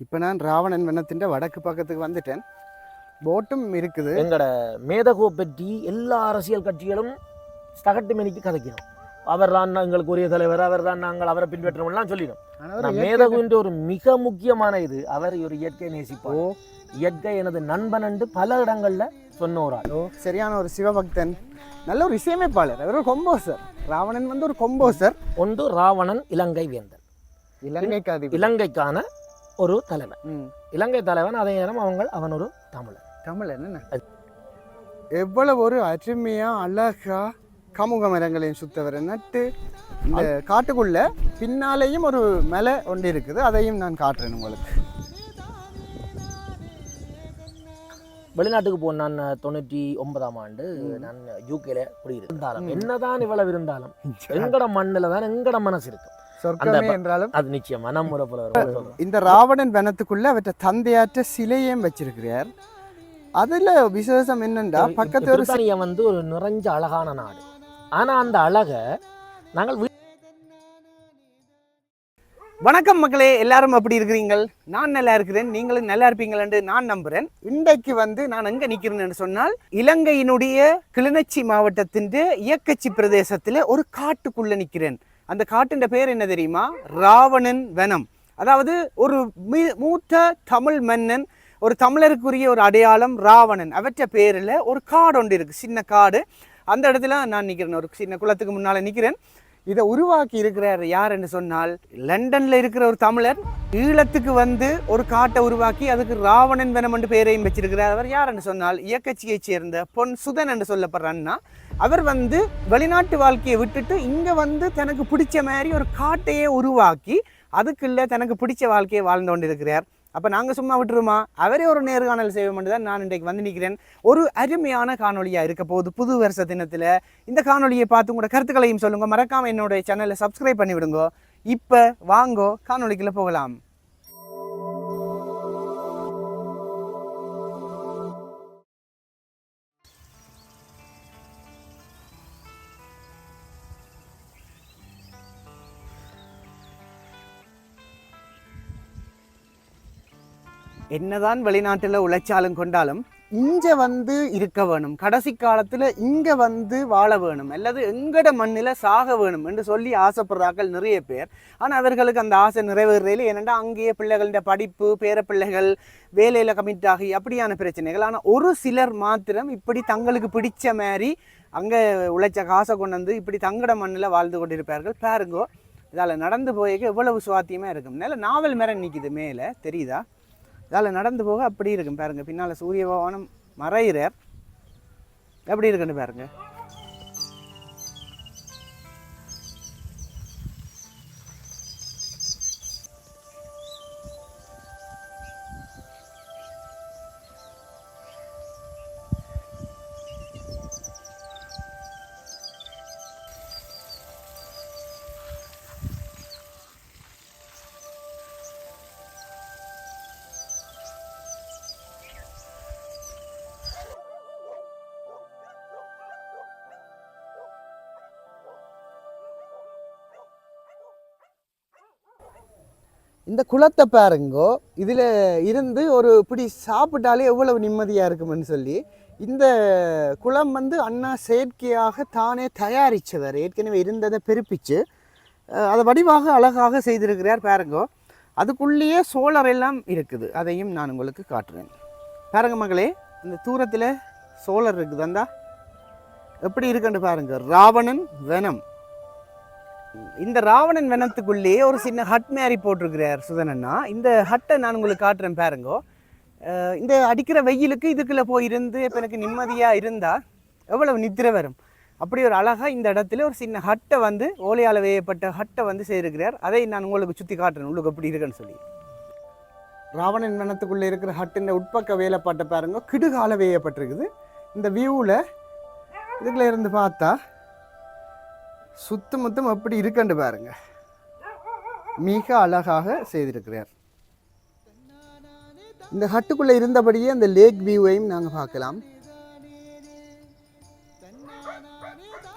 இப்போ நான் ராவணன் வனத்தின் வடக்கு பக்கத்துக்கு வந்துட்டேன். போட்டும் இருக்குது. எங்கட மேதகோ பற்றி எல்லா அரசியல் கட்சிகளும் சகட்டு மணிக்கு கதைக்கணும். அவர் தான் எங்களுக்கு உரிய தலைவர் அவர் தான் நாங்கள் அவரை பின்பற்றோம்லாம் சொல்லிடும் மேதகுன்ற ஒரு மிக முக்கியமான இது அவர் ஒரு இயற்கை ஓ. நேசிப்பார் இயற்கை எனது நண்பன் என்று பல இடங்கள்ல சொன்ன ஒரு ஆள் ஓ சரியான ஒரு சிவபக்தன். நல்ல ஒரு இசையமைப்பாளர். அவர் ஒரு கொம்போசர் ராவணன் வந்து ஒரு கொம்போசர் ஒன்று ராவணன் இலங்கை வேந்தன். இலங்கைக்கு இலங்கைக்கான ஒரு தலைவன். இலங்கை தலைவன் அதே நேரம் அவங்க அவன் ஒரு தமிழன். தமிழ் என்ன எவ்வளவு ஒரு அருமையா அழகா கமுக மரங்களையும் சுத்தவர நட்டு இந்த காட்டுக்குள்ள பின்னாலேயும் ஒரு மலை ஒன்று இருக்குது. அதையும் நான் காட்டுறேன் உங்களுக்கு. வெளிநாட்டுக்கு போன நான் தொண்ணூற்றி ஒன்பதாம் ஆண்டு நான் யூகேல குடியிருந்தாலும் ம். என்னதான் இவ்வளவு இருந்தாலும் எங்கட மண்ணில் தான் எங்கட மனசு இருக்கும். சொர்க்கமே என்றாலும் அது நிச்சயமா நம்ம இந்த ராவணன் வனத்துக்குள்ள அவற்றை தந்தையாற்ற சிலையும் வச்சிருக்கிறார். அதுல விசேஷம் என்னண்டா பக்கத்து ஒரு சி- பிரித்தானியா வந்து ஒரு நிறைஞ்ச அழகான நாடு. ஆனா அந்த அழகை நாங்கள் வணக்கம் மக்களே எல்லாரும் அப்படி இருக்கிறீங்கள்? நான் நல்லா இருக்கிறேன் நீங்களும் நல்லா இருப்பீங்கள் நான் நம்புறேன். இன்றைக்கு வந்து நான் எங்க நிக்கிறேன்னு சொன்னால் இலங்கையினுடைய கிளிநொச்சி மாவட்டத்தின் இயக்கச்சி பிரதேசத்துல ஒரு காட்டுக்குள்ள நிக்கிறேன் அந்த காட்டின் பேர் என்ன தெரியுமா? ராவணன் வனம். அதாவது ஒரு மீ- மூத்த தமிழ் மன்னன் ஒரு தமிழருக்குரிய ஒரு அடையாளம் ராவணன். அவற்ற பேரில் ஒரு காடு ஒன்று இருக்குது சின்ன காடு. அந்த இடத்துல நான் நிற்கிறேன் ஒரு சின்ன குளத்துக்கு முன்னால் நிற்கிறேன் இதை உருவாக்கி இருக்கிறார் யார் என்று சொன்னால் லண்டன்ல இருக்கிற ஒரு தமிழர் ஈழத்துக்கு வந்து ஒரு காட்டை உருவாக்கி அதுக்கு ராவணன் வனம் என்று பெயரையும் வச்சிருக்கிறார். அவர் யார் என்று சொன்னால் இயக்கச்சியைச் சேர்ந்த பொன் சுதன் என்று சொல்லப்படுற அண்ணா. அவர் வந்து வெளிநாட்டு வாழ்க்கையை விட்டுட்டு இங்க வந்து தனக்கு பிடிச்ச மாதிரி ஒரு காட்டையே உருவாக்கி அதுக்குள்ள தனக்கு பிடிச்ச வாழ்க்கையை வாழ்ந்து கொண்டிருக்கிறார். அப்போ நாங்கள் சும்மா விட்டுருமா? அவரே ஒரு நேர்காணல் செய்வோம் தான் நான் இன்றைக்கு வந்து நிற்கிறேன் ஒரு அருமையான காணொலியாக இருக்க போகுது புது வருஷ தினத்தில். இந்த காணொலியை பார்த்து உங்களோட கருத்துக்களையும் சொல்லுங்கள் மறக்காமல் என்னுடைய சேனலை சப்ஸ்கிரைப் பண்ணி விடுங்க இப்போ வாங்கோ காணொலிக்குள்ளே போகலாம். என்னதான் வெளிநாட்டில் உழைச்சாலும் கொண்டாலும் இங்கே வந்து இருக்க வேணும். கடைசி காலத்தில் இங்கே வந்து வாழ வேணும். அல்லது எங்கட மண்ணில் சாக வேணும் என்று சொல்லி ஆசைப்படுறாக்கள் நிறைய பேர். ஆனால் அவர்களுக்கு அந்த ஆசை நிறைவேறதில்லை ஏனென்றா அங்கேயே பிள்ளைகளின் படிப்பு பேர பிள்ளைகள் வேலையில் கமிட் ஆகி அப்படியான பிரச்சனைகள். ஆனால் ஒரு சிலர் மாத்திரம் இப்படி தங்களுக்கு பிடிச்ச மாதிரி அங்கே உழைச்ச காசை கொண்டு வந்து இப்படி தங்கட மண்ணில் வாழ்ந்து கொண்டிருப்பார்கள். பாருங்கோ இதால் நடந்து போயிருக்க எவ்வளவு சுவாத்தியமாக இருக்கும். நல்ல நாவல் மேலே நிற்கிது மேலே. தெரியுதா? இதால் நடந்து போக அப்படி இருக்கும் பாருங்க. பின்னால் சூரிய பகவானும் மறையிறார். எப்படி இருக்குன்னு பாருங்க. இந்த குளத்தை பாருங்கோ இதில் இருந்து ஒரு இப்படி சாப்பிட்டாலே எவ்வளவு நிம்மதியாக இருக்கும்னு சொல்லி இந்த குளம் வந்து அண்ணா செயற்கையாக தானே தயாரித்தவர் ஏற்கனவே இருந்ததை பெருப்பிச்சு அதை வடிவாக அழகாக செய்திருக்கிறார் பாருங்கோ. அதுக்குள்ளேயே சோலார் எல்லாம் இருக்குது. அதையும் நான் உங்களுக்கு காட்டுறேன். பாருங்க மகளே இந்த தூரத்தில் சோலார் இருக்குது. அந்தா எப்படி இருக்குன்னு பாருங்க. ராவணன் வனம். இந்த ராவணன் வெனத்துக்குள்ளேயே ஒரு சின்ன ஹட் மேரி போட்டிருக்கிறார் சுதனண்ணா இந்த ஹட்டை நான் உங்களுக்கு காட்டுறேன் பாருங்கோ. இந்த அடிக்கிற வெயிலுக்கு இதுக்குள்ளே போய் இருந்து இப்போ எனக்கு நிம்மதியாக இருந்தால் எவ்வளவு நித்திரை வரும். அப்படி ஒரு அழகாக இந்த இடத்துல ஒரு சின்ன ஹட்டை வந்து ஓலையால் வேயப்பட்ட ஹட்டை வந்து செய்திருக்கிறார். அதை நான் உங்களுக்கு சுற்றி காட்டுறேன். உள்ளுக்கு எப்படி இருக்குன்னு சொல்லி. ராவணன் வனத்துக்குள்ளே இருக்கிற ஹட்டின் உட்பக்க வேலைப்பாட்டை பாருங்க. கிடுகால வேயப்பட்டிருக்குது. இந்த வியூவில் இதுக்குள்ள இருந்து பார்த்தா சுத்து முத்தம் அப்படி இருக்கண்டு பாருங்க. மிக அழகாக செய்திருக்கிறார். இந்த ஹட்டுக்குள்ளே இருந்தபடியே அந்த லேக் வியூவையும் நாங்கள் பார்க்கலாம்.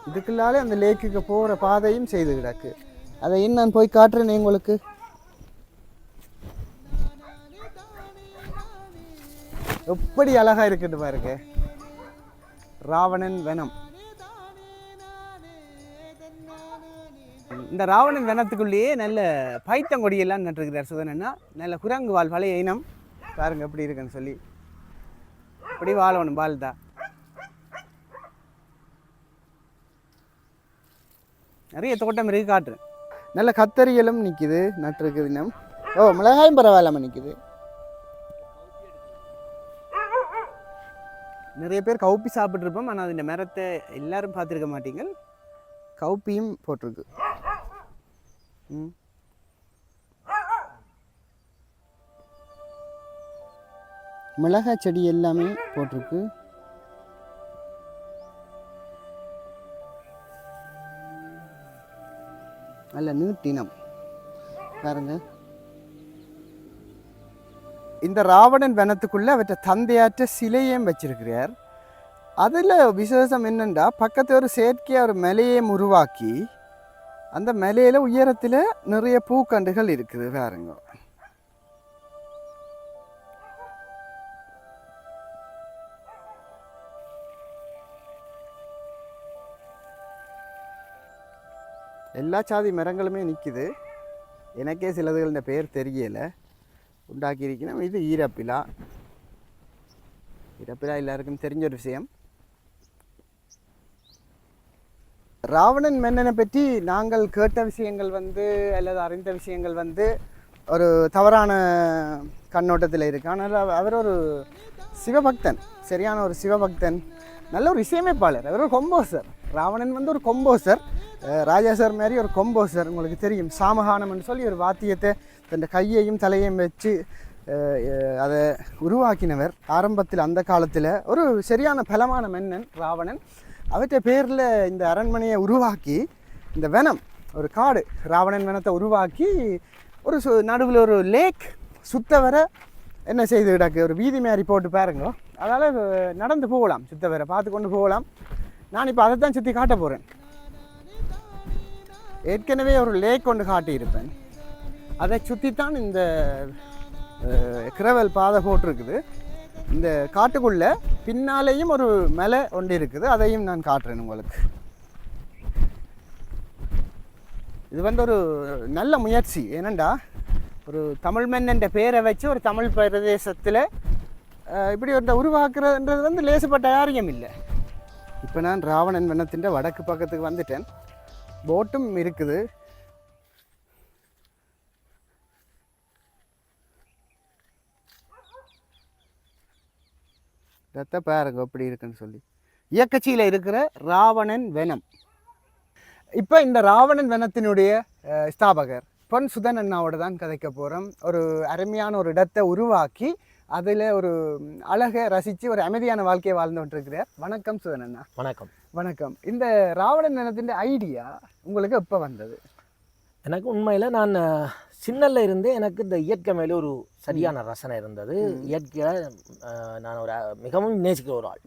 இதுக்குள்ளாலே அந்த லேக்குக்கு போகிற பாதையும் செய்து கிடக்கு. அதையும் நான் போய் காட்டுறேனே உங்களுக்கு. எப்படி அழகாக இருக்குன்னு பாருங்க. ராவணன் வனம். இந்த ராவணன் வனத்துக்குள்ளேயே நல்ல பைத்தங்கொடியெல்லாம் நட்டுருக்கிறார் சுதனன்னா. நல்ல குரங்கு வால் பழைய இனம். பாருங்க எப்படி இருக்குன்னு சொல்லி. இப்படி வாழணும் பால்தா. நிறைய தோட்டம் இருக்கு காட்டுறேன் நல்ல கத்தரியலும் நிற்கிது நட்டுருக்குது இன்னும் ஓ மிளகாயும் பரவாயில்லாம நிற்கிது நிறைய பேர் கவுப்பி சாப்பிட்ருப்போம் ஆனால் அந்த மரத்தை எல்லாரும் பார்த்துருக்க மாட்டீங்க கவுப்பியும் போட்டிருக்கு. ம். மிளகாய் செடி எல்லாமே போட்டிருக்கு. நல்ல நீட்டினம் பாருங்க. இந்த ராவணன் வனத்துக்குள்ளே அவற்றை தந்தையாற்ற சிலையும் வச்சிருக்கிறார். அதில் விசேஷம் என்னென்னா பக்கத்து ஒரு செயற்கையாக ஒரு மலையையும் உருவாக்கி அந்த மலையில உயரத்தில் நிறைய பூக்கண்டுகள் இருக்குது பாருங்க. எல்லா சாதி மரங்களுமே நிற்கிது எனக்கே சிலதுகளின் பேர் தெரியலை. உண்டாக்கியிருக்கணும் இது ஈரப்பிலா. ஈரப்பிலா எல்லாருக்கும் தெரிஞ்ச ஒரு விஷயம். ராவணன் மன்னனை பற்றி நாங்கள் கேட்ட விஷயங்கள் வந்து அல்லது அறிந்த விஷயங்கள் வந்து ஒரு தவறான கண்ணோட்டத்தில் இருக்கு. ஆனால் அவர் ஒரு சிவபக்தன் சரியான ஒரு சிவபக்தன் நல்ல ஒரு இசையமைப்பாளர். அவர் ஒரு கொம்போசர் ராவணன் வந்து ஒரு கொம்போசர் ராஜா சார் மாதிரி ஒரு கொம்போசர் உங்களுக்கு தெரியும். சாமகானம்னு சொல்லி ஒரு வாத்தியத்தை தன் கையையும் தலையையும் வச்சு அதை உருவாக்கினவர். ஆரம்பத்தில் அந்த காலத்தில் ஒரு சரியான பலமான மன்னன் ராவணன். அவற்றை பேரில் இந்த அரண்மனையை உருவாக்கி இந்த வனம் ஒரு காடு ராவணன் வனத்தை உருவாக்கி ஒரு சு நடுவில் ஒரு லேக் சுத்த வர என்ன செய்து கிடக்கு? ஒரு வீதி மாதிரி போட்டு பாருங்க. அதால் நடந்து போகலாம் சுத்த வர பார்த்து கொண்டு போகலாம். நான் இப்போ அதை தான் சுற்றி காட்ட போகிறேன் ஏற்கனவே ஒரு லேக் கொண்டு காட்டியிருப்பேன். அதை சுற்றித்தான் இந்த கிரவல் பாதை போட்டிருக்குது. இந்த காட்டுக்குள்ளே பின்னாலேயும் ஒரு மலை ஒன்று இருக்குது. அதையும் நான் காட்டுறேன் உங்களுக்கு. இது வந்து ஒரு நல்ல முயற்சி. ஏனண்டா? ஒரு தமிழ் மன்னன் பேரை வச்சு ஒரு தமிழ் பிரதேசத்தில் இப்படி ஒரு உருவாக்குறதுன்றது வந்து லேசுப்பட்ட காரியம் இல்லை. இப்போ நான் ராவணன் வனத்தின் வடக்கு பக்கத்துக்கு வந்துட்டேன். போட்டும் இருக்குது. ரத்த பாருங்க எப்படி இருக்குன்னு சொல்லி. இயக்கச்சியில் இருக்கிற ராவணன் வனம். இப்போ இந்த ராவணன் வனத்தினுடைய ஸ்தாபகர் பொன் சுதன் அண்ணாவோட தான் கதைக்க போகிறோம் ஒரு அருமையான ஒரு இடத்தை உருவாக்கி அதில் ஒரு அழகை ரசித்து ஒரு அமைதியான வாழ்க்கையை வாழ்ந்து கொண்டிருக்கிறார். வணக்கம் சுதன் அண்ணா. வணக்கம். வணக்கம். இந்த ராவணன் வனத்தின் ஐடியா உங்களுக்கு எப்போ வந்தது? எனக்கு உண்மையில் நான் சின்னல்ல இருந்தே எனக்கு இந்த இயற்கை மேலே ஒரு சரியான ரசனை இருந்தது. இயற்கையை நான் ஒரு மிகவும் நேசிக்கிற ஒரு ஆள்.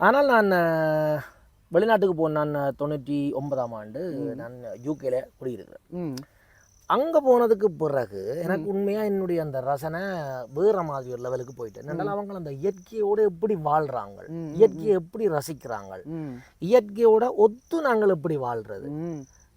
ஆனால் நான் வெளிநாட்டுக்கு போன நான் தொண்ணூற்றி ஒன்பதாம் ஆண்டு நான் யூகேல குடியிருக்கிறேன் அங்கே போனதுக்கு பிறகு எனக்கு உண்மையாக என்னுடைய அந்த ரசனை வேற மாதிரி ஒரு லெவலுக்கு போயிட்டு என்னென்னால் அவங்க அந்த இயற்கையோட எப்படி வாழ்கிறாங்க இயற்கையை எப்படி ரசிக்கிறாங்க இயற்கையோட ஒத்து நாங்கள் எப்படி வாழ்றது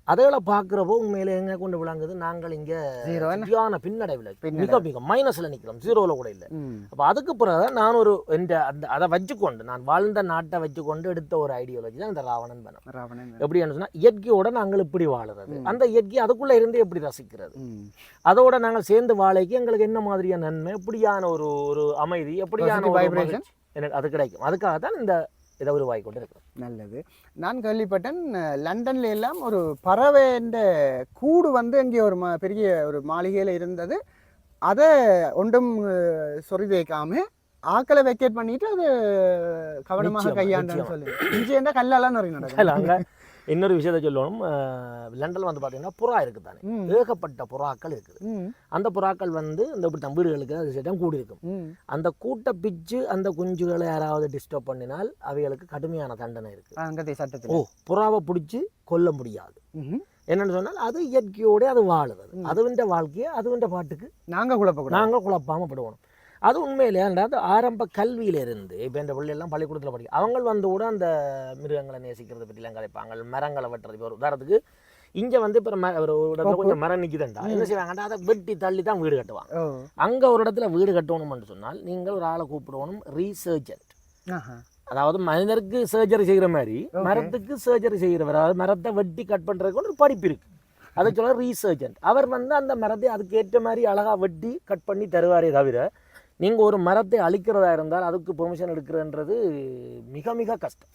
ம் அதுகளை பார்க்குறப்போ உண்மையில எங்க கொண்டு விளங்குது? நாங்கள் இங்க? சரியான பின்னடைவில் பின்னடைவு. மிக மிக மைனஸ்ல நிக்கிறோம். ஜீரோல கூட இல்லை. அப்போ அதுக்கு பிறகு நான் ஒரு இந்த அந்த அதை வச்சுக்கொண்டு நான் வாழ்ந்த நாட்டை வச்சுக்கொண்டு எடுத்த ஒரு ஐடியாலஜி தான் இந்த ராவணன் பனம் ராவணன் எப்படின்னு சொன்னா இயற்கையோட நாங்கள் இப்படி வாழுறது. அந்த இயற்கை அதுக்குள்ள இருந்து எப்படி ரசிக்கிறது? அதோட நாங்கள் சேர்ந்து வாழைக்கு எங்களுக்கு என்ன மாதிரியான நன்மை? எப்படியான ஒரு ஒரு அமைதி? எப்படியான எனக்கு அது கிடைக்கும். அதுக்காக தான் இந்த இதை உருவாகி கொண்டு இருக்கிறோம் நல்லது. நான் கேள்விப்பட்டேன் லண்டன்ல எல்லாம் ஒரு பறவைன்ற கூடு வந்து அங்கே ஒரு பெரிய ஒரு மாளிகையில் இருந்தது. அதை ஒன்றும் சொறி வைக்காம ஆக்களை வெக்கேட் பண்ணிட்டு அது கவனமாக நிச்சயமா. சொல்லி. இஞ்சி என்ன கல்லெல்லாம் நிறைய நடக்கும் இன்னொரு விஷயத்தை சொல்லணும். லண்டன்ல வந்து பார்த்தீங்கன்னா புறா இருக்குது தானே ஏகப்பட்ட புறாக்கள் இருக்குது. அந்த புறாக்கள் வந்து இந்த இப்படி தான் வீடுகளுக்கு அது சேட்டம் கூடி இருக்கும் ம். அந்த கூட்டை பிச்சு அந்த குஞ்சுகளை யாராவது டிஸ்டர்ப் பண்ணினால் அவைகளுக்கு கடுமையான தண்டனை இருக்கு. அங்கத்தை ஓ புறாவை பிடிச்சி கொல்ல முடியாது. என்னன்னு சொன்னால் அது இயற்கையோட அது வாழுது அதுவின்ற வாழ்க்கையை அதுவின்ற பாட்டுக்கு நாங்க குழப்பக்கூடாது. நாங்கள் குழப்பாம படுவோம். அது உண்மையிலே அதாவது ஆரம்ப கல்வியிலிருந்து இப்போ இந்த பிள்ளையெல்லாம் பள்ளிக்கூடத்தில் படிக்க அவங்க வந்து கூட அந்த மிருகங்களை நேசிக்கிறத பற்றிலாம் கதைப்பாங்க. மரங்களை வெட்டுறது இப்போ ஒரு உதாரணத்துக்கு இங்கே வந்து இப்போ ஒரு இடத்துல கொஞ்சம் மரம் நிற்குதுண்டா என்ன செய்வாங்கன்னா அதை வெட்டி தள்ளி தான் வீடு கட்டுவாங்க. அங்கே ஒரு இடத்துல வீடு கட்டணும்னு சொன்னால் நீங்கள் ஒரு ஆளை கூப்பிடணும் ரீசர்ஜன்ட். அதாவது மனிதருக்கு சர்ஜரி செய்கிற மாதிரி. மரத்துக்கு சர்ஜரி செய்கிறவர் அதாவது மரத்தை வெட்டி கட் பண்ணுறதுக்கு ஒரு படிப்பு இருக்கு. அதை சொல்ல ரீசர்ஜன்ட் அவர் வந்து அந்த மரத்தை அதுக்கு ஏற்ற மாதிரி அழகா வெட்டி கட் பண்ணி தருவாரே தவிர நீங்கள் ஒரு மரத்தை அழிக்கிறதா இருந்தால் அதுக்கு பெர்மிஷன் எடுக்கிறன்றது மிக மிக கஷ்டம்.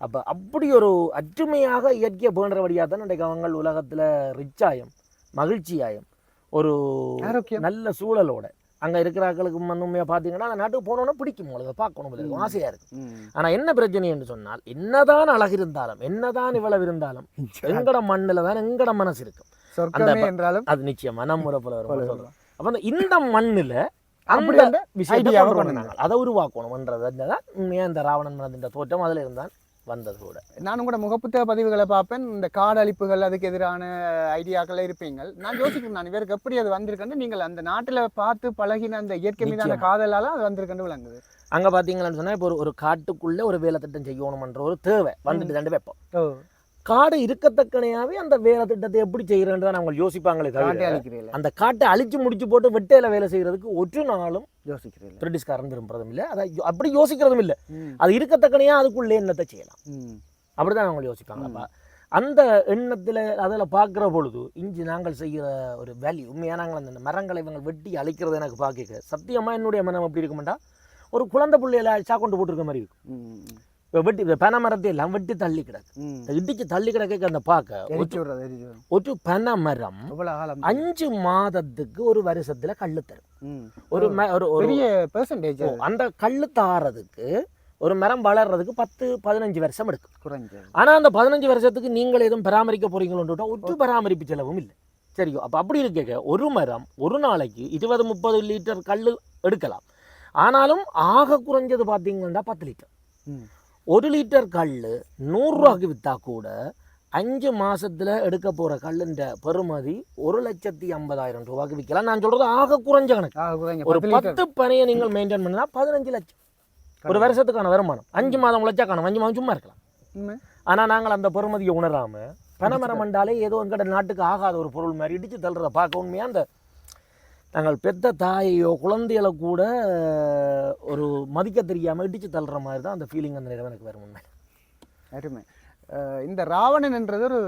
அப்போ அப்படி ஒரு அற்றுமையாக இயற்கையை பேணுறபடியாக தான் இன்றைக்கு அவங்க உலகத்தில் ரிச்சாயம் மகிழ்ச்சியாயம் ஒரு நல்ல சூழலோட. அங்கே இருக்கிற ஆட்களுக்கு வந்து உண்மையாக பார்த்தீங்கன்னா அந்த நாட்டுக்கு போனோன்னா பிடிக்கும் உங்களுக்கு பார்க்கணும் இருக்கும் ஆசையாக இருக்கும் ம். ஆனால் என்ன பிரச்சனை என்று சொன்னால் என்னதான் அழகு இருந்தாலும் என்னதான் இவ்வளவு இருந்தாலும் எங்கட மண்ணில் தான் எங்கட மனசு இருக்கும். சொர்க்கமே என்றாலும். அது நிச்சயமா நம்ம சொல்றோம் அப்போ அந்த இந்த மண்ணில் அப்படி அந்த அதை உருவாக்கணும்ன்றது தான் உண்மையாக இந்த ராவணன் மனதின் தோற்றம் அதில் இருந்தான் வந்தது கூட. நானும் கூட முகப்புத்தக பதிவுகளை பார்ப்பேன். இந்த காடழிப்புகள் அதுக்கு எதிரான ஐடியாக்கள் இருப்பீங்க நான் யோசிக்கிறேன் நான் இவருக்கு எப்படி அது வந்திருக்குன்னு. நீங்கள் அந்த நாட்டுல பார்த்து பழகின அந்த இயற்கை மீதான. காதலால அது வந்திருக்குன்னு விளங்குது. அங்கே பார்த்தீங்கன்னு சொன்னால் இப்போ ஒரு ஒரு காட்டுக்குள்ளே ஒரு வேலை திட்டம் செய்யணுமன்ற ஒரு தேவை. வந்துட்டு தாண்டி வைப்போம். காடு இருக்கத்தக்கனையாவே அந்த வேலை திட்டத்தை எப்படி செய்யறேன்னு தான் அவங்க யோசிப்பாங்களே காட்டை தவிர அந்த காட்டை அழிச்சு முடிச்சு போட்டு வெட்டையில வேலை செய்யறதுக்கு ஒரு நாளும் யோசிக்கிறீங்களா? பிரிட்டிஷ்காரன் விரும்புறதும் இல்லை. அதை அப்படி யோசிக்கிறதும் இல்லை. அது இருக்கத்தக்கனையா அதுக்குள்ளே என்னத்தை செய்யலாம். அப்படிதான் அவங்க யோசிப்பாங்க. ம். அப்ப அந்த எண்ணத்தில் அதில் பார்க்குற பொழுது இஞ்சி நாங்கள் செய்கிற ஒரு வேல்யூ உண்மையாக நாங்கள் அந்த மரங்களை இவங்க வெட்டி அழிக்கிறது எனக்கு பார்க்க சத்தியமாக என்னுடைய மனம் எப்படி இருக்குமெண்டா? ஒரு குழந்தை பிள்ளையில சாக்கொண்டு போட்டிருக்க மாதிரி இருக்கும். இப்போ வெட்டி இப்போ பனை மரத்தை எல்லாம் வெட்டி தள்ளி கிடக்கு. இந்த இடிச்சு தள்ளி கிடக்க அந்த பார்க்க ஒரு பனை மரம் அஞ்சு மாதத்துக்கு ஒரு வருஷத்துல கள்ளு தரும். ஒரு ஒரு அந்த கள்ளு தாறதுக்கு ஒரு மரம் வளர்றதுக்கு பத்து பதினஞ்சு வருஷம் எடுக்கும். குறைஞ்சது. ஆனா அந்த பதினஞ்சு வருஷத்துக்கு நீங்கள் எதுவும் பராமரிக்க போறீங்களோன்னு ஒரு பராமரிப்பு செலவும் இல்லை. சரியோ அப்ப அப்படி இருக்க ஒரு மரம் ஒரு நாளைக்கு இருபது முப்பது லிட்டர் கல்லு எடுக்கலாம். ஆனாலும் ஆக குறைஞ்சது பார்த்தீங்கன்னா பத்து லிட்டர். ஒரு லிட்டர் கல்லு நூறுரூவாக்கு விற்றா கூட அஞ்சு மாசத்துல எடுக்க போற கல்லுன்ற பெறுமதி ஒரு லட்சத்தி ஐம்பதாயிரம் ரூபாய்க்கு விற்கலாம் நான் சொல்றது ஆக குறைஞ்ச கணக்கு. ஒரு பத்து பனையை நீங்கள் மெயின்டைன் பண்ணா பதினஞ்சு லட்சம். ஒரு வருஷத்துக்கான வருமானம். அஞ்சு மாதம் உழைச்சா காணும். அஞ்சு மாதம் சும்மா இருக்கலாம். உண்மை. ஆனா நாங்கள் அந்த பெறுமதியை உணராம பனைமரம் என்றாலே ஏதோ எங்கட நாட்டுக்கு ஆகாத ஒரு பொருள் மாதிரி இடிச்சு தள்ளுறத பார்க்க உண்மையா அந்த நாங்கள் பெத்த தாயையோ குழந்தைகளை கூட ஒரு மதிக்க தெரியாம இடிச்சு தள்ளுற மாதிரி தான் அந்த ஃபீலிங் அந்த நேரம் எனக்கு வரும் உண்மை அருமை. இந்த ராவணன் என்றது ஒரு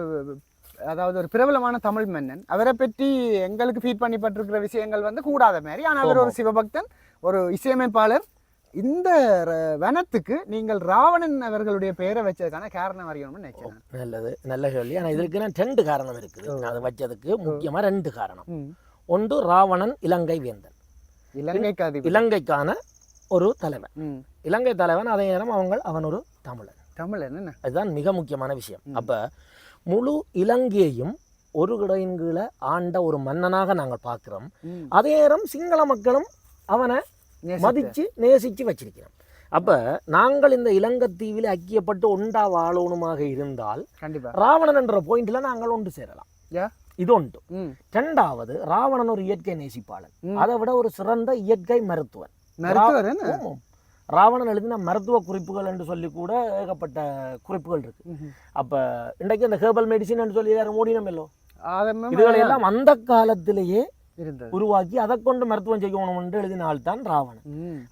அதாவது ஒரு பிரபலமான தமிழ் மன்னன். அவரை பற்றி எங்களுக்கு ஃபீட் பண்ணிப்பட்டிருக்கிற விஷயங்கள் வந்து கூடாத மாதிரி ஆனால் அவர் ஒரு சிவபக்தன் ஒரு இசையமைப்பாளர். இந்த வனத்துக்கு நீங்கள் ராவணன் அவர்களுடைய பெயரை வச்சதுக்கான காரணம் அறியணும்னு நினைக்கிறேன். நல்லது நல்ல கேள்வி. ஆனால் இதற்கு ரெண்டு காரணம் இருக்குது. அதை வச்சதுக்கு முக்கியமா ரெண்டு காரணம். ஒன்று ராவணன் இலங்கை வேந்தன். இலங்கைக்கு இலங்கைக்கான ஒரு தலைவன். இலங்கை தலைவன் அதே நேரம் அவங்க அவன் ஒரு தமிழன். தமிழ் என்ன? அதுதான் மிக முக்கியமான விஷயம். அப்ப முழு இலங்கையையும் ஒரு குடையின் கீழே ஆண்ட ஒரு மன்னனாக நாங்கள் பார்க்கிறோம். அதே நேரம் சிங்கள மக்களும் அவனை நேசித்த. மதிச்சு நேசிச்சு வச்சிருக்கிறோம். அப்ப நாங்கள் இந்த இலங்கைத்தீவில் ஐக்கியப்பட்டு ஒன்றா வாழணுமாக இருந்தால் ராவணன் என்ற பாயிண்ட்ல நாங்கள் ஒன்று சேரலாம். இது ம். ரெண்டாவது ராவணன் ஒரு இயற்கை நேசிப்பாளன். அதை விட ஒரு சிறந்த இயற்கை மருத்துவன். ராவணன் எழுதின மருத்துவ குறிப்புகள் என்று சொல்லி கூட ஏகப்பட்ட குறிப்புகள் இருக்கு. அப்ப இன்றைக்கு அந்த ஹெர்பல் மெடிசின் என்று சொல்லி யாரும் மூடினம் இல்லோ இதுகளை எல்லாம் அந்த காலத்திலேயே உருவாக்கி அதை கொண்டு மருத்துவம் செய்யணும் என்று எழுதின ஆள் தான் ராவணன்.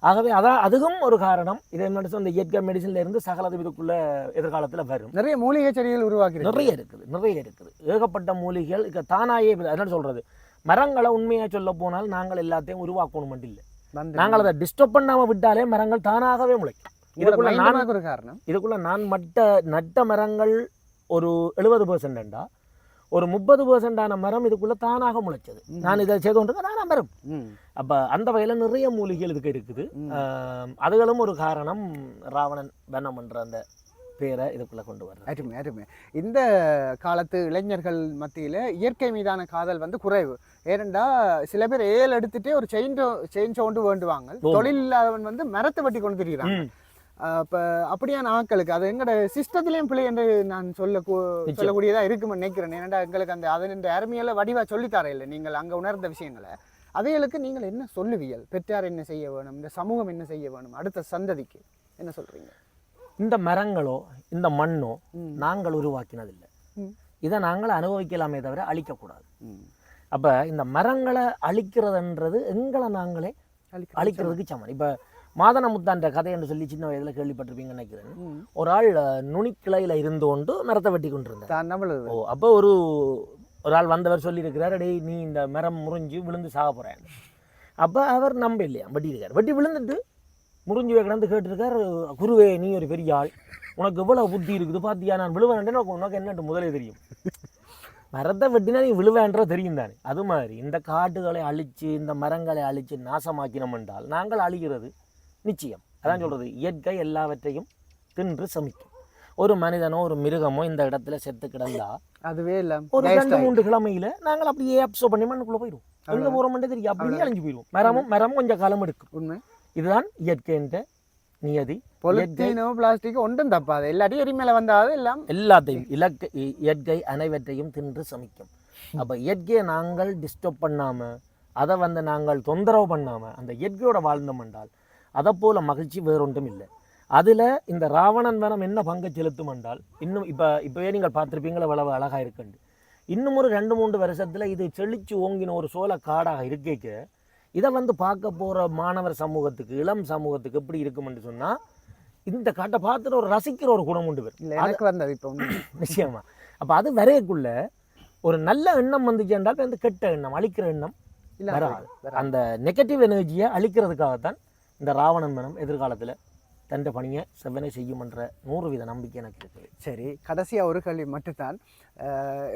ஆகவே அதான் அதுவும் ஒரு காரணம். இதை என்ன அந்த இயற்கை மெடிசின்ல இருந்து சகல இதுக்குள்ள எதிர்காலத்துல வரும். நிறைய மூலிகை செடிகள் உருவாக்கி நிறைய இருக்குது நிறைய இருக்குது. ஏகப்பட்ட மூலிகைகள் இங்க தானாயே வி- என்ன சொல்றது. மரங்களை உண்மையா சொல்ல போனால் நாங்கள் எல்லாத்தையும் உருவாக்கணும் இல்லை நாங்கள் அதை டிஸ்டர்ப் பண்ணாம விட்டாலே மரங்கள் தானாகவே முளைக்கும். இதுக்குள்ள நான் ஒரு காரணம்? இதுக்குள்ள நான் மட்ட நட்ட மரங்கள் ஒரு எழுபது பர்சன்டா ஒரு முப்பது பர்சன்டான மரம் இதுக்குள்ள தானாக முளைச்சது. நான் இதை செய்து கொண்டு மரம். அப்ப அந்த வகையில நிறைய மூலிகைகள் இதுக்கு இருக்குது. அதுகளும் ஒரு காரணம் ராவணன் வனம் என்ற அந்த பேரை இதுக்குள்ள கொண்டு வர்றது அருமை அருமை. இந்த காலத்து இளைஞர்கள் மத்தியில இயற்கை மீதான காதல் வந்து குறைவு. ஏனெண்டா சில பேர் ஏல் எடுத்துட்டே ஒரு செயின் செயின் சவுண்டு வேண்டுவாங்க. தொழில் இல்லாதவன் வந்து மரத்தை வெட்டி கொண்டு திரிகிறாங்க ம். அப்ப அப்படியான ஆட்களுக்கு அது எங்கட சிஸ்டத்திலையும் பிள்ளை என்று நான் சொல்ல நிச்சயம். சொல்லக்கூடியதா இருக்கும்னு நினைக்கிறேன். ஏனெண்டா எங்களுக்கு அந்த அதன் அருமையில வடிவா சொல்லித்தர இல்லை. நீங்கள் அங்க உணர்ந்த விஷயங்களை. அவைகளுக்கு நீங்கள் என்ன சொல்லுவீர்கள்? பெற்றார் என்ன செய்ய வேணும்? இந்த சமூகம் என்ன செய்ய வேணும்? அடுத்த சந்ததிக்கு என்ன சொல்றீங்க? இந்த மரங்களோ இந்த மண்ணோ. நாங்கள் உருவாக்கினதில்லை. இதை நாங்கள் அனுபவிக்கலாமே தவிர அழிக்கக்கூடாது. அப்போ இந்த மரங்களை அழிக்கிறதுன்றது எங்களை நாங்களே அழிக்க- அழிக்கிறதுக்கு சமம். இப்போ மாதனமுத்தான்ற கதை என்று சொல்லி சின்ன வயதில் கேள்விப்பட்டிருப்பீங்கன்னு நினைக்கிறேன். ஒரு ஆள் நுனிக்கிளையில இருந்து கொண்டு மரத்தை வெட்டி கொண்டிருந்தார். ஓ அப்போ ஒரு ஒரு ஆள் வந்தவர் சொல்லியிருக்கிறார் டேய் நீ இந்த மரம் முறிஞ்சு விழுந்து சாக போகிறேன் அப்போ அவர் நம்ப இல்லையா வெட்டி இருக்கார் வெட்டி விழுந்துட்டு முறிஞ்சு கிடந்து கேட்டிருக்கார் குருவே நீ ஒரு பெரிய ஆள். உனக்கு எவ்வளவு புத்தி இருக்குது? பார்த்தியா நான் விழுவேன் உனக்கு என்னட்டு முதலே தெரியும். மரத்தை வெட்டினா நீ விழுவேன்ற தெரியும் தானே. அது மாதிரி இந்த காட்டுகளை அழித்து இந்த மரங்களை அழித்து நாசமாக்கினோம் என்றால் நாங்கள் அழிகிறது நிச்சயம். அதான் சொல்றது. இயற்கை எல்லாவற்றையும் தின்று சமிக்கும். ஒரு மனிதனோ ஒரு மிருகமோ இந்த இடத்துல செத்து கிடந்தா அதுவே இல்ல. ஒரு ரெண்டு. மூன்று கிழமையில நாங்கள் அப்படியே அப்சர்வ் பண்ணி மண்ணுக்குள்ள போயிடும் எங்க. போறோம்னே தெரியும். அப்படியே அழிஞ்சு போயிடும் மரமும் மரம் கொஞ்சம் காலம் எடுக்கும். உண்மை. இதுதான் இயற்கை என்ற நியதி. பொலித்தீனோ பிளாஸ்டிக் ஒன்றும் தப்பாது. எல்லாத்தையும் எரிமேல வந்தாது எல்லாம் எல்லாத்தையும் இலக்கு இயற்கை அனைவற்றையும் தின்று சமிக்கும். அப்ப இயற்கையை நாங்கள் டிஸ்டர்ப் பண்ணாம அதை வந்து நாங்கள் தொந்தரவு பண்ணாம அந்த இயற்கையோட வாழ்ந்தோம் என்றால் அதை போல மகிழ்ச்சி வேறொன்றும் இல்லை. அதுல இந்த ராவணன் வனம் என்ன பங்கு செலுத்தும் என்றால் இன்னும் இப்ப இப்பவே நீங்கள் பார்த்திருப்பீங்களா எவ்வளவு அழகா இருக்குண்டு இன்னும் ஒரு ரெண்டு மூன்று வருஷத்துல இது செழிச்சு ஓங்கின ஒரு சோள காடாக இருக்கேக்க இதை வந்து பார்க்க போற மாணவர் சமூகத்துக்கு இளம் சமூகத்துக்கு எப்படி இருக்கும்னு சொன்னா இந்த காட்டை பார்த்துட்டு ஒரு ரசிக்கிற ஒரு குணம் உண்டு வரும். இல்ல எனக்கு வந்தது இப்போ உண்மை. நிச்சயமா அப்ப அது வரையக்குள்ள ஒரு நல்ல எண்ணம் வந்துச்சு என்றால் இந்த கெட்ட எண்ணம் அழிக்கிற எண்ணம் இல்ல. வராது. அந்த நெகட்டிவ் எனர்ஜியை அழிக்கிறதுக்காகத்தான் இந்த ராவணன் மனம் எதிர்காலத்துல தண்ட பணியை செவ்வனை செய்யும் என்ற நூறு வீத நம்பிக்கை எனக்கு இருக்குது. சரி கடைசியா ஒரு கேள்வி மட்டும்தான்.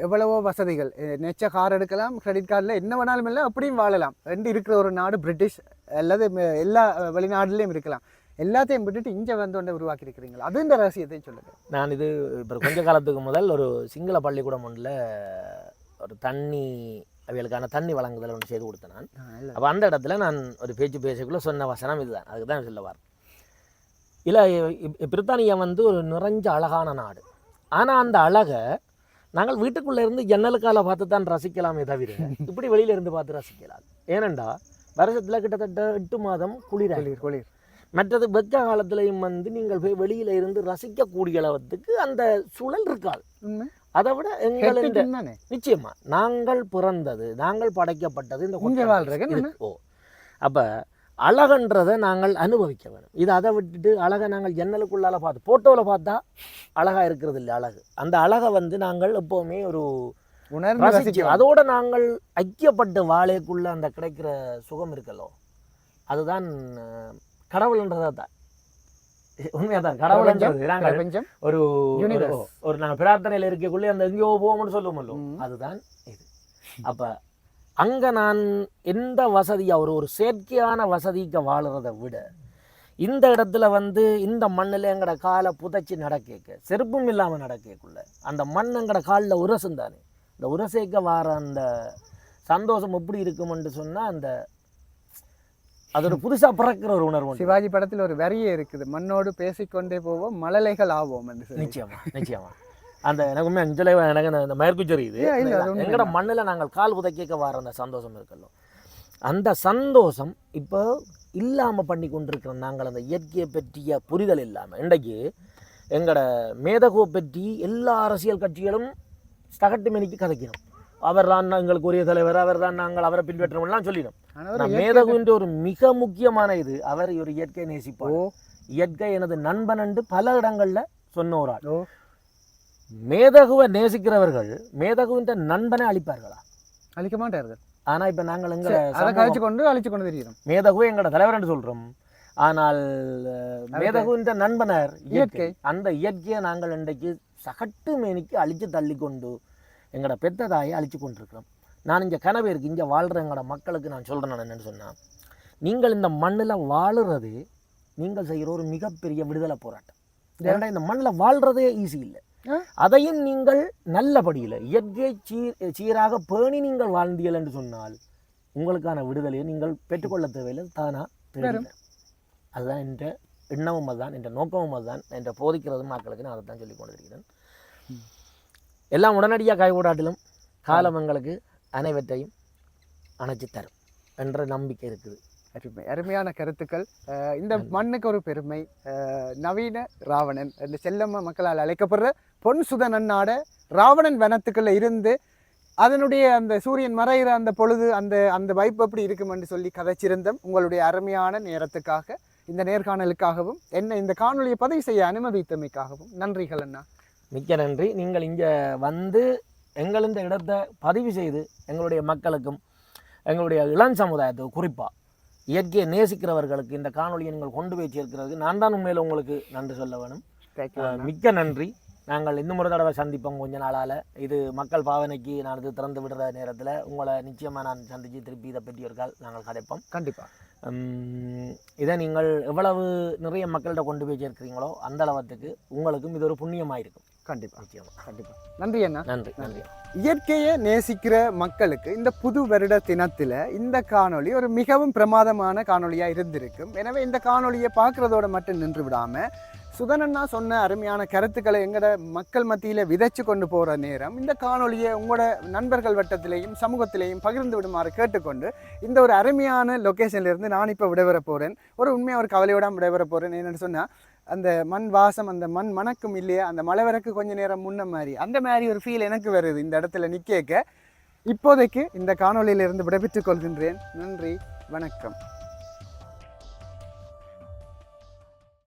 எவ்வளவோ வசதிகள் நெச்ச கார் எடுக்கலாம் கிரெடிட் கார்டில் என்ன வேணாலும் இல்லை அப்படியும் வாழலாம். ரெண்டு இருக்கிற ஒரு நாடு பிரிட்டிஷ் அல்லது எல்லா வெளிநாடுலேயும் இருக்கலாம். எல்லாத்தையும் விட்டுட்டு இங்கே வந்து ஒன்றை உருவாக்கி இருக்கிறீங்களா அது இந்த ரகசியத்தையும் சொல்லுங்க. நான் இது இப்போ கொஞ்ச காலத்துக்கு முதல் ஒரு சிங்கள பள்ளிக்கூடம் ஒன்றில் ஒரு தண்ணி அவைகளுக்கான தண்ணி வழங்குதல் ஒன்று செய்து கொடுத்தேன் நான். அப்போ அந்த இடத்துல நான் ஒரு பேச்சு பேசக்குள்ள சொன்ன வசனம் இதுதான். அதுக்கு தான் சொல்ல வரேன். இல்லை பிரித்தானியா வந்து ஒரு நிறைஞ்ச அழகான நாடு. ஆனால் அந்த அழகை நாங்கள் வீட்டுக்குள்ளே இருந்து ஜன்னலுக்கால பார்த்து தான் ரசிக்கலாமே தவிர இப்படி வெளியில இருந்து பார்த்து ரசிக்கலாம் ஏனெண்டா வருஷத்தில் கிட்டத்தட்ட எட்டு மாதம் குளிர குளிர் குளிர். மற்றது வெக்க காலத்துலையும் வந்து நீங்கள் போய் வெளியில இருந்து ரசிக்கக்கூடிய அளவுக்கு அந்த சூழல் இருக்காது. அதை விட எங்கள் நிச்சயமா நாங்கள் பிறந்தது நாங்கள் படைக்கப்பட்டது இந்த ஓ. அப்ப அழகன்றதை நாங்கள் அனுபவிக்க வேணும் இது அதை விட்டுட்டு அழகை நாங்கள் ஜன்னலுக்குள்ளால பார்த்து போட்டோவில் பார்த்தா அழகா இருக்கிறது இல்லை அழகு. அந்த அழகை வந்து நாங்கள் எப்பவுமே ஒரு ரசிக்கிறோம். அதோட நாங்கள் ஐக்கியப்பட்டு வாழைக்குள்ள அந்த கிடைக்கிற சுகம் இருக்கல்லோ அதுதான் கடவுள்ன்றதா தான். உண்மையாதான் கடவுள்ன்றது. நாங்கள் ஒரு. ஒரு- நாங்கள் பிரார்த்தனையில் இருக்கக்குள்ளே அந்த எங்கேயோ போவோம்னு சொல்லுவோமல்லோ ம். அதுதான் இது. அப்ப அங்க நான் எந்த வசதியா ஒரு ஒரு செயற்கையான வசதிக்கு வாழுறதை விட இந்த இடத்துல வந்து இந்த மண்ணில் எங்கட காலை புதைச்சி நடக்க செருப்பும் இல்லாம நடக்கக்குள்ள அந்த மண் எங்கட காலில் உரசும் தானே. இந்த உரசேக்க வார அந்த சந்தோஷம் எப்படி இருக்கும்னு சொன்னா அந்த அதோட புதுசா பிறக்கிற ஒரு உணர்வு. சிவாஜி படத்தில் ஒரு வரியே இருக்குது மண்ணோடு பேசிக்கொண்டே போவோம் மழலைகள் ஆவோம் நிச்சயமா நிச்சயமா. அந்த எனக்கு உண்மை அஞ்சலை எனக்கு அந்த- மயர்க்குச்சரி இது. எங்கட மண்ணில் நாங்கள் கால் உதைக்க வர அந்த சந்தோஷம் இருக்கല്ലോ அந்த சந்தோஷம் இப்போ இல்லாம பண்ணி கொண்டிருக்கிற நாங்கள் அந்த இயற்கையை பற்றிய புரிதல் இல்லாம இன்றைக்கு எங்கட மேதகுவை பற்றி எல்லா அரசியல் கட்சிகளும் சகட்டு மணிக்கு கதைக்கணும். அவர் தான் எங்களுக்கு உரிய தலைவர் அவர் தான் நாங்கள் அவரை பின்பற்றோம்லாம் சொல்லிடும். நான் மேதகுன்ற ஒரு மிக முக்கியமான இது அவர் ஒரு இயற்கை நேசிப்பார். ஓ. இயற்கை எனது நண்பன் என்று பல இடங்கள்ல சொன்ன ஒரு ஆள் மேதகுவை நேசிக்கிறவர்கள் மேதகுவின் நண்பனை அழிப்பார்களா? அழிக்க மாட்டார்கள். ஆனா இப்ப நாங்கள் எங்க சரி, அதை கழிச்சு கொண்டு அழிச்சு கொண்டு தெரியும் மேதகுவை எங்களோட தலைவர் என்று சொல்றோம். ஆனால் மேதகுவின் நண்பனர் இயற்கை. அந்த இயற்கையை நாங்கள் இன்றைக்கு சகட்டு மேனிக்கு அழிச்சு தள்ளி கொண்டு எங்களோட பெத்த தாயை அழிச்சு கொண்டிருக்கிறோம். நான் இங்க கனவேருக்கு இங்க வாழ்ற எங்களோட மக்களுக்கு நான் சொல்றேன் நான் என்னன்னு சொன்னா நீங்கள் இந்த மண்ணுல வாழுறது நீங்கள் செய்கிற ஒரு மிகப்பெரிய விடுதலை போராட்டம். இந்த மண்ணில் வாழ்றதே ஈஸி இல்லை. அதையும் நீங்கள் நல்லபடியில் இயற்கை சீர் சீராக பேணி நீங்கள் வாழ்ந்தீர்கள் என்று சொன்னால் உங்களுக்கான விடுதலையை நீங்கள் பெற்றுக்கொள்ள தேவையில்லை. தானா? தேடி வரும். வரும். அதுதான் என்ற எண்ணமும் அதுதான் என்ற நோக்கமும் அதுதான் என்ற போதிக்கிறதும் மக்களுக்கு நான் அதை தான் சொல்லிக் கொண்டிருக்கிறேன். எல்லாம் உடனடியாக கைகூடாட்டிலும் காலம் எங்களுக்கு அனைவற்றையும் அணைச்சு தரும் என்ற நம்பிக்கை இருக்குது. அருமை அருமையான கருத்துக்கள். இந்த மண்ணுக்கு ஒரு பெருமை. நவீன ராவணன் இந்த செல்லம்மா மக்களால் அழைக்கப்படுற பொன் சுத நன்னாட ராவணன் வனத்துக்குள்ள இருந்து அதனுடைய அந்த சூரியன் மறைகிற அந்த பொழுது அந்த அந்த வைப் எப்படி இருக்குமென்று சொல்லி கதைச்சிருந்தோம். உங்களுடைய அருமையான நேரத்துக்காக இந்த நேர்காணலுக்காகவும் என்ன இந்த காணொளியை பதிவு செய்ய அனுமதித்தமைக்காகவும் நன்றிகள் அண்ணா. மிக்க நன்றி. நீங்கள் இங்கே வந்து எங்கள் இந்த இடத்தை பதிவு செய்து எங்களுடைய மக்களுக்கும் எங்களுடைய இளம் சமுதாயத்துக்கு குறிப்பாக இயற்கையை நேசிக்கிறவர்களுக்கு இந்த காணொலியை நீங்கள் கொண்டு போய் சேர்க்கிறதுக்கு நான் தான் உண்மையில் உங்களுக்கு நன்றி சொல்ல வேணும். மிக்க நன்றி. நாங்கள் இன்னும் ஒரு தடவை சந்திப்போம் கொஞ்ச நாளால். இது மக்கள் பாவனைக்கு நான் இது திறந்து விடுற நேரத்தில் உங்களை நிச்சயமாக நான் சந்தித்து திருப்பி இதை பற்றி ஒரு கால் நாங்கள் கதைப்போம். கண்டிப்பா. உம், இதை நீங்கள் எவ்வளவு நிறைய மக்கள்கிட்ட கொண்டு போய் சேர்க்கிறீங்களோ அந்த அளவுக்கு உங்களுக்கும் இது ஒரு புண்ணியமாக இருக்கும் கண்டிப்பா. நிச்சயமாக கண்டிப்பா. நன்றி அண்ணா. நன்றி நன்றி. இயற்கையை நேசிக்கிற மக்களுக்கு இந்த புது வருட தினத்தில் இந்த காணொளி ஒரு மிகவும் பிரமாதமான காணொளியாக இருந்திருக்கும். எனவே இந்த காணொளியை பார்க்குறதோட மட்டும் நின்று விடாமல் சுதனண்ணா சொன்ன அருமையான கருத்துக்களை எங்களோட மக்கள் மத்தியில் விதைச்சு கொண்டு போகிற நேரம் இந்த காணொளியை உங்களோட நண்பர்கள் வட்டத்திலேயும் சமூகத்திலேயும் பகிர்ந்து விடுமாறு கேட்டுக்கொண்டு இந்த ஒரு அருமையான லொக்கேஷன்ல இருந்து நான் இப்போ விடைபெற போகிறேன் ஒரு உண்மையாக ஒரு கவலையோட விடைபெற போகிறேன் என்னென்னு சொன்னால் அந்த மண் வாசம் அந்த மண் மணக்கும் இல்லையா? அந்த மழை வரக்கு கொஞ்ச நேரம் முன்ன மாதிரி. அந்த மாதிரி ஒரு ஃபீல் எனக்கு வருது இந்த இடத்துல நிற்க இப்போதைக்கு இந்த காணொளியிலிருந்து விடைபெற்றுக் கொள்கின்றேன். நன்றி வணக்கம்.